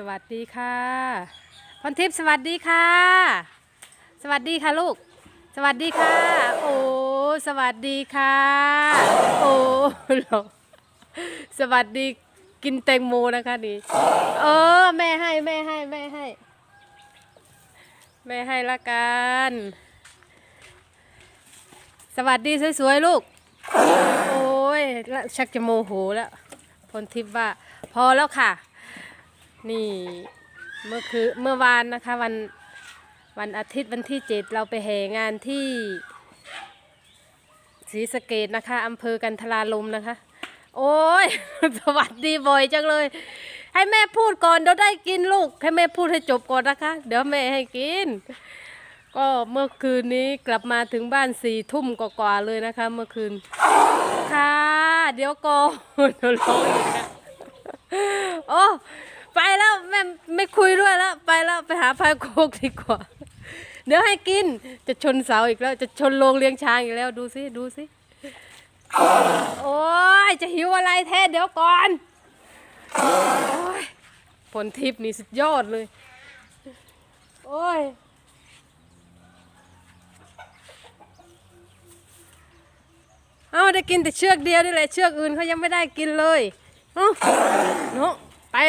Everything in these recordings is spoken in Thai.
สวัสดีค่ะพรทิพย์สวัสดีค่ะ สวัสดีค่ะลูก สวัสดีค่ะ โอ้สวัสดีค่ะ โอ้หรอสวัสดีกินแตงโมนะคะนี่เออแม่ให้แม่ให้แม่ให้ แม่ให้ละกัน สวัสดีสวยๆลูก โอ้ยละชักจะโมโหแล้วพลทิพย์ว่า พอแล้วค่ะ นี่เมื่อคือเมื่อวานนะคะวันวันอาทิตย์วันที่เจ็ดเราไปแห่งานที่ศรีสะเกดนะคะอำเภอกันทราลมนะคะ โอ้ย สวัสดีบ่อยจังเลย ให้แม่พูดก่อนเดี๋ยวได้กินลูก ให้แม่พูดให้จบก่อนนะคะ เดี๋ยวแม่ให้กิน ก็เมื่อคืนนี้กลับมาถึงบ้านสี่ทุ่มกว่าๆเลยนะคะ เมื่อคืน ค่ะ เดี๋ยวก่อนเดี๋ยวร้องอีกนะโอ้ ไปแล้วแม่ไม่คุยด้วยแล้ว ไปแล้วไปหาพายโคกดีกว่า เดี๋ยวให้กินจะชนเสาอีกแล้ว จะชนโรงเลี้ยงช้างอีกแล้วดูสิดูสิโอ้ยจะหิวอะไรแท้เดี๋ยวก่อนโอ้ยผลทิพย์นี่สุดยอดเลย โอ้ยเอาได้กินแต่เชือกเดียวนี่แหละเชือกอื่นเขายังไม่ได้กินเลยเอ้า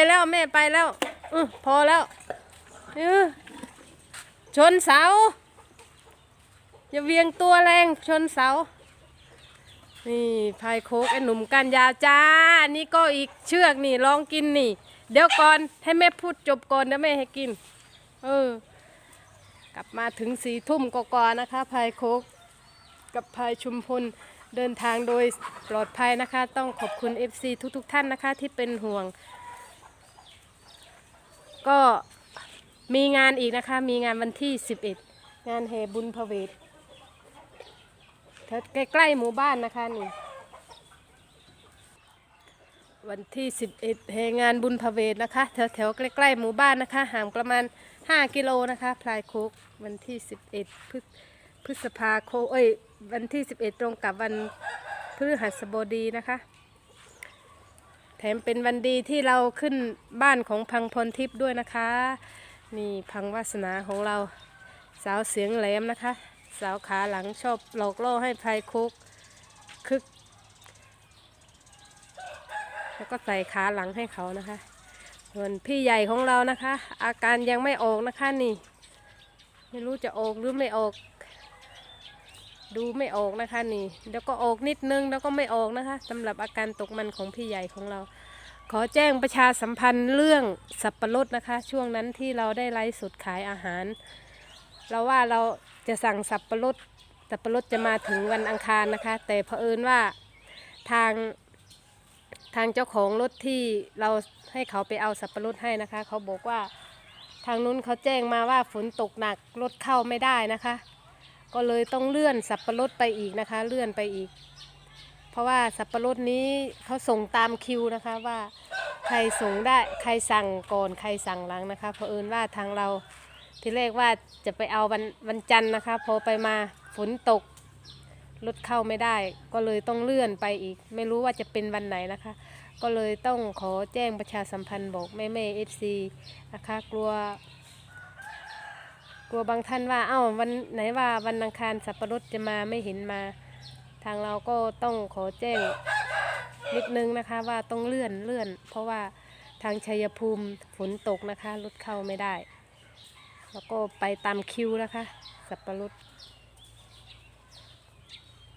แล้วแม่ไปแล้วออพอแล้วเออชนเสา อย่าเวียงตัวแรงชนเสา นี่พายโคกไอ้หนุ่มกันยาวจ้า นี่ก็อีกเชือกนี่ลองกินนี่ เดี๋ยวก่อนให้แม่พูดจบก่อนเดี๋ยวแม่ให้กิน เออ กลับมาถึงสี่ทุ่มกว่าๆนะคะพายโคก กับพายชุมพลเดินทางโดยปลอดภัยนะคะ ต้องขอบคุณ FC ทุกๆ ท่านนะคะที่เป็นห่วง ก็มีงานอีกนะคะ มีงานวันที่ 11 งานแห่บุญพระเวทใกล้ๆหมู่บ้านนะคะนี่ วันที่ 11แห่งานบุญพระเวทนะคะแถวๆใกล้ๆหมู่บ้านนะคะ ห่างประมาณ 5 กิโลนะคะพลายคุกวันที่ 11พฤษพฤษภาคมเอ้ยวันที่ 11 ตรงกับวันพฤหัสบดีนะคะ แถมเป็นวันดีที่เราขึ้นบ้านของพังพลทิพย์ด้วยนะคะ นี่พังวาสนาของเราสาวเสียงแหลมนะคะ สาวขาหลังชอบหลอกล่อให้พลายคุกคึก แล้วก็ใส่ขาหลังให้เขานะคะ ส่วนพี่ใหญ่ของเรานะคะ อาการยังไม่ออกนะคะนี่ ไม่รู้จะออกหรือไม่ออก ดูไม่ออกนะคะนี่เดี๋ยวก็ออกนิดนึงแล้วก็ไม่ออกนะคะสำหรับอาการตกมันของพี่ใหญ่ของเรา ขอแจ้งประชาสัมพันธ์เรื่องสับปะรดนะคะ ช่วงนั้นที่เราได้ไลฟ์สดขายอาหาร เราว่าเราจะสั่งสับปะรดสับปะรดจะมาถึงวันอังคารนะคะ แต่เผอิญว่าทางทางเจ้าของรถที่เราให้เขาไปเอาสับปะรดให้นะคะ เขาบอกว่าทางนู้นเขาแจ้งมาว่าฝนตกหนักรถเข้าไม่ได้นะคะ ก็เลยต้องเลื่อนสับปะรดไปอีกนะคะ เลื่อนไปอีก เพราะว่าสับปะรดนี้เขาส่งตามคิวนะคะว่าใครส่งได้ใครสั่งก่อนใครสั่งหลังนะคะเพราะเอิญว่าทางเราที่แรกว่าจะไปเอาวันวันจันทร์นะคะ พอไปมาฝนตกรถเข้าไม่ได้ ก็เลยต้องเลื่อนไปอีก ไม่รู้ว่าจะเป็นวันไหนนะคะ ก็เลยต้องขอแจ้งประชาสัมพันธ์บอกแม่แม่เอฟซีนะคะ กลัว กลัวบางท่านว่าเอ้าวันไหนว่าวันอังคารสับปะรดจะมาไม่เห็นมา ทางเราก็ต้องขอแจ้งนิดนึงนะคะว่าต้องเลื่อนเลื่อน เพราะว่าทางชัยภูมิฝนตกนะคะรถเข้าไม่ได้ แล้วก็ไปตามคิวนะคะ สับปะรด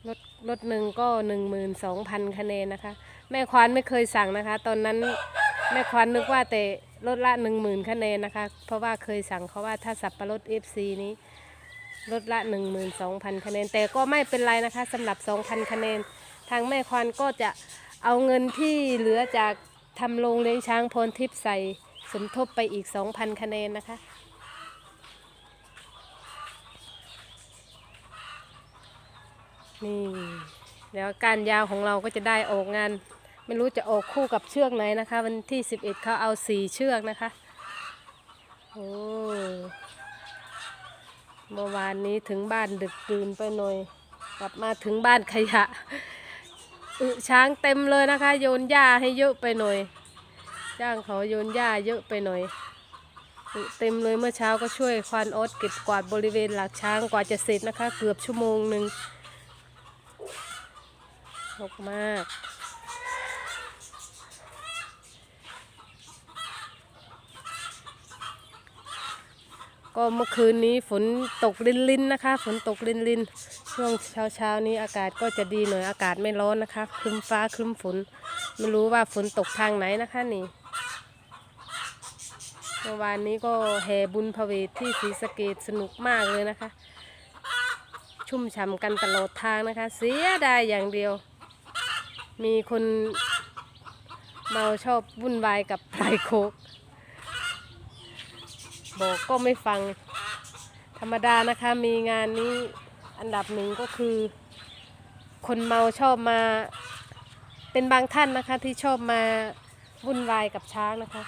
รถรถหนึ่งก็หนึ่งหมื่นสองพันคะแนนนะคะ แม่ควานไม่เคยสั่งนะคะ ตอนนั้น แม่ควานนึกว่าแต่รถละหนึ่งหมื่นคะแนนนะคะ เพราะว่าเคยสั่งเขาว่าถ้าสับปะรด FC นี้รถละหนึ่งหมื่นสองพันคะแนน แต่ก็ไม่เป็นไรนะคะสำหรับสองพันคะแนน ทางแม่ควานก็จะเอาเงินที่เหลือจากทำโรงเลี้ยงช้างพรทิพย์ใส่สมทบไปอีกสองพันคะแนนนะคะ นี่ แล้วการยาวของเราก็จะได้ออกงาน ไม่รู้จะออกคู่กับเชือกไหนนะคะ วันที่11เขาเอาสี่เชือกนะคะ โอ้เมื่อวานนี้ถึงบ้านดึกดื่นไปหน่อย กลับมาถึงบ้านขยะอึช้างเต็มเลยนะคะ โยนหญ้าให้เยอะไปหน่อย จ้างเขาโยนหญ้าเยอะไปหน่อยอึเต็มเลยเมื่อเช้าก็ช่วยควานออสเก็บกวาดบริเวณหลักช้างกว่าจะเสร็จนะคะ เกือบชั่วโมงหนึ่งหกมาก ก็เมื่อคืนนี้ฝนตกลินลินนะคะ ฝนตกลินลินช่วงเช้าเช้านี้อากาศก็จะดีหน่อยอากาศไม่ร้อนนะคะครึ้มฟ้าครึ้มฝนไม่รู้ว่าฝนตกทางไหนนะคะนี่เมื่อวานนี้ก็แห่บุญพระเวทที่ศรีสะเกดสนุกมากเลยนะคะ ชุ่มฉ่ำกันตลอดทางนะคะ เสียดายอย่างเดียว มีคนเมาชอบวุ่นวายกับไพรโคก บอกก็ไม่ฟัง ธรรมดานะคะมีงานนี้อันดับหนึ่งก็คือ คนเมาชอบมา เป็นบางท่านนะคะที่ชอบมาวุ่นวายกับช้างนะคะ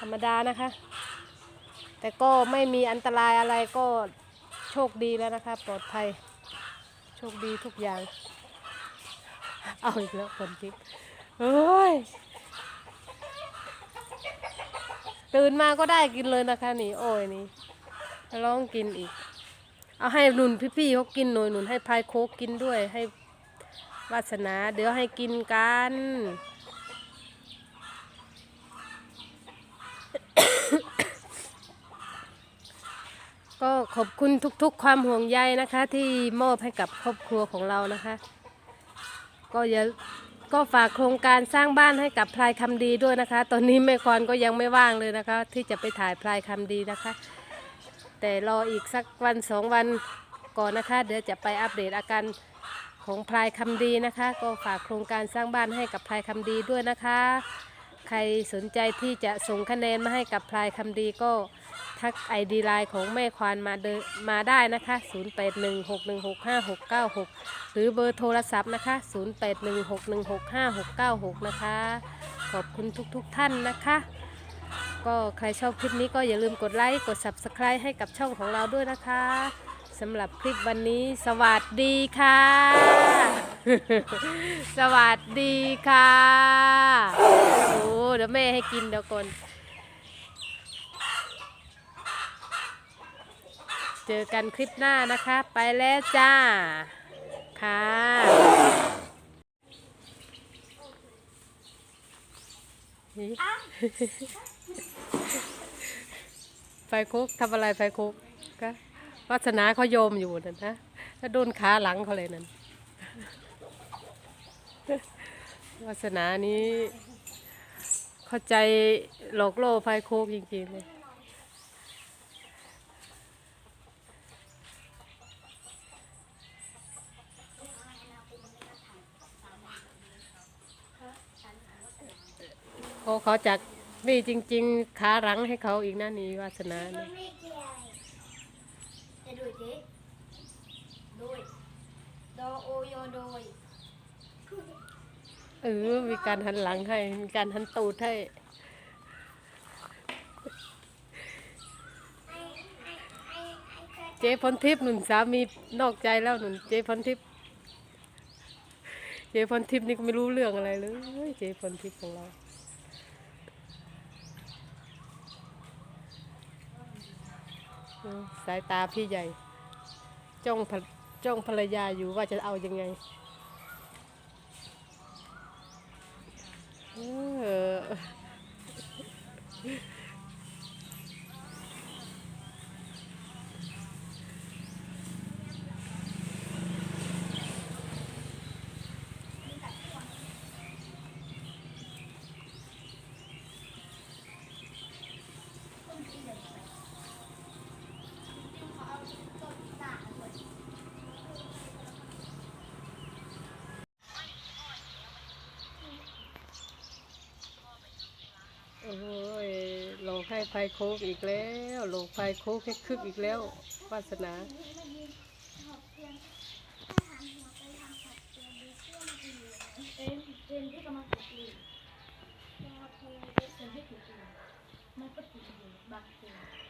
ธรรมดานะคะ แต่ก็ไม่มีอันตรายอะไรก็โชคดีแล้วนะคะ ปลอดภัย โชคดีทุกอย่าง เอาอีกแล้วคนทิพย์เฮ้ย ตื่นมาก็ได้กินเลยนะคะนี่ โอ้ยนี่ลองกินอีก เอาให้หนุนพี่ๆเขากินหน่อยหนุนให้พายโคกกินด้วยให้วาสนา เดี๋ยวให้กินกันก็ขอบคุณทุกๆ ความห่วงใยนะคะ ที่มอบให้กับครอบครัวของเรานะคะ ก็อย่า ก็ฝากโครงการสร้างบ้านให้กับพลายคำดีด้วยนะคะ ตอนนี้แม่ควานก็ยังไม่ว่างเลยนะคะ ที่จะไปถ่ายพลายคำดีนะคะ แต่รออีกสักวันสองวันก่อนนะคะ เดี๋ยวจะไปอัปเดตอาการของพลายคำดีนะคะ ก็ฝากโครงการสร้างบ้านให้กับพลายคำดีด้วยนะคะ ใครสนใจที่จะส่งคะแนนมาให้กับพลายคำดีก็ ทักไอดีไลน์ของแม่ควานมาเดนมาได้นะคะ 0816165696 หรือเบอร์โทรศัพท์นะคะ 0816165696 นะคะ ขอบคุณทุกๆทท่านนะคะ ก็ใครชอบคลิปนี้ก็อย่าลืมกดไลค์ กด Subscribe ให้กับช่องของเราด้วยนะคะสำหรับคลิปวันนี้ สวัสดีค่ะ สวัสดีค่ะ โอ้เดี๋ยวแม่ให้กินเดี๋ยวก่อน เจอกันคลิปหน้านะคะ ไปแล้วจ้า ค่ะไฟคุกทำอะไรไฟคุกก็วาสนาเขาโยมอยู่นั่นนะแล้วโดนขาหลังเขาเลยนั่นวาสนานี้ เข้าใจหลอกโลกไฟโคกจริงๆเลย อเขาจากนี่จริง ๆ ขาหลังให้เขาอีกนะนี่วาสนามันะนไม่เกี่ยวจะดูดิโดยโดโอโยโดยเออ มีการหันหลังให้ มีการหันตูดให้ไอ้ไอ้ไอ้ไอ้กระเจ๊พรทิพย์หนุนสามีนอกใจแล้วหนุนเจ๊พรทิพย์เจ๊พรทิพย์นี่ก็ไม่รู้เรื่องอะไรเลยเจ๊พรทิพย์ของเราเออ สายตาพี่ใหญ่ จ้องภรจ้องภรรยาอยู่ว่าจะเอายังไงเออ โอ้ย ให้ไฟโคกอีกแล้วโลกไฟโคกให้คึกอีกแล้ววาสนาเอ็นที่กำลังถูกลีเอ็นที่ถูกลีมันก็ถูกลีบางที